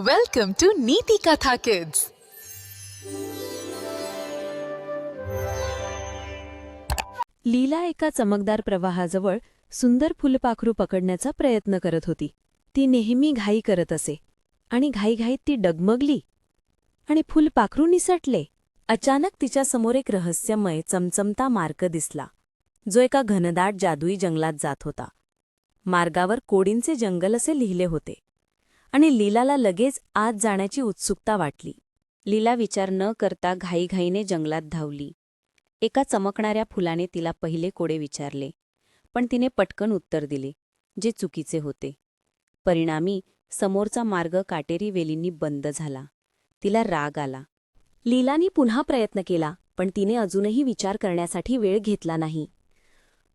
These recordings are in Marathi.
वेलकम टू नीति कथा किड्स लीला एका चमकदार प्रवाहाजवळ सुंदर फुलपाखरू पकडण्याचा प्रयत्न करत होती. ती नेहमी घाई करत असे आणि घाईघाईत ती डगमगली आणि फुलपाखरू निसटले. अचानक तिच्यासमोर एक रहस्यमय चमचमता मार्ग दिसला. जो एका घनदाट जादुई जंगलात जात होता. मार्गावर कोडींचे जंगल असे लिहिले होते. आणि लीलाला लगेच आत जाण्याची उत्सुकता वाटली. लीला विचार न करता घाईघाईने जंगलात धावली. एका चमकणाऱ्या फुलाने तिला पहिले कोडे विचारले. पण तिने पटकन उत्तर दिले जे चुकीचे होते. परिणामी समोरचा मार्ग काटेरी वेलींनी बंद झाला. तिला राग आला. लीलानी पुन्हा प्रयत्न केला पण तिने अजूनही विचार करण्यासाठी वेळ घेतला नाही.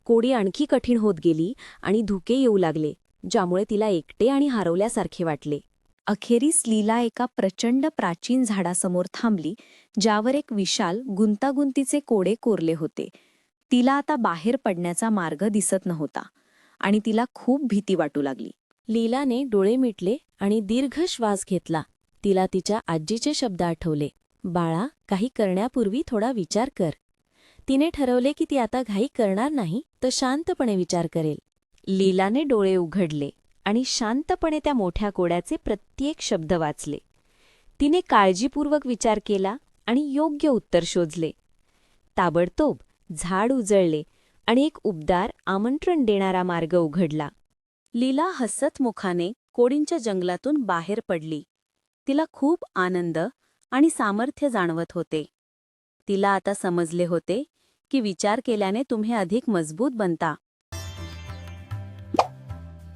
कोडी आणखी कठीण होत गेली आणि धुके येऊ लागले. ज्यामुळे तिला एकटे आणि हरवल्यासारखे वाटले. अखेरीस लीला एका प्रचंड प्राचीन झाडासमोर थांबली ज्यावर एक विशाल गुंतागुंतीचे कोडे कोरले होते. तिला आता बाहेर पडण्याचा मार्ग दिसत नव्हता आणि तिला खूप भीती वाटू लागली. लीलाने डोळे मिटले आणि दीर्घ श्वास घेतला. तिला तिच्या आजीचे शब्द आठवले बाळा काही करण्यापूर्वी थोडा विचार कर. तिने ठरवले की ती आता घाई करणार नाही तर शांतपणे विचार करेल. लीलाने डोळे उघडले आणि शांतपणे त्या मोठ्या कोड्याचे प्रत्येक शब्द वाचले. तिने काळजीपूर्वक विचार केला आणि योग्य उत्तर शोधले. ताबडतोब झाड उजळले आणि एक उबदार आमंत्रण देणारा मार्ग उघडला. लीला हसत मुखाने कोडींच्या जंगलातून बाहेर पडली. तिला खूप आनंद आणि सामर्थ्य जाणवत होते. तिला आता समजले होते की विचार केल्याने तुम्ही अधिक मजबूत बनता.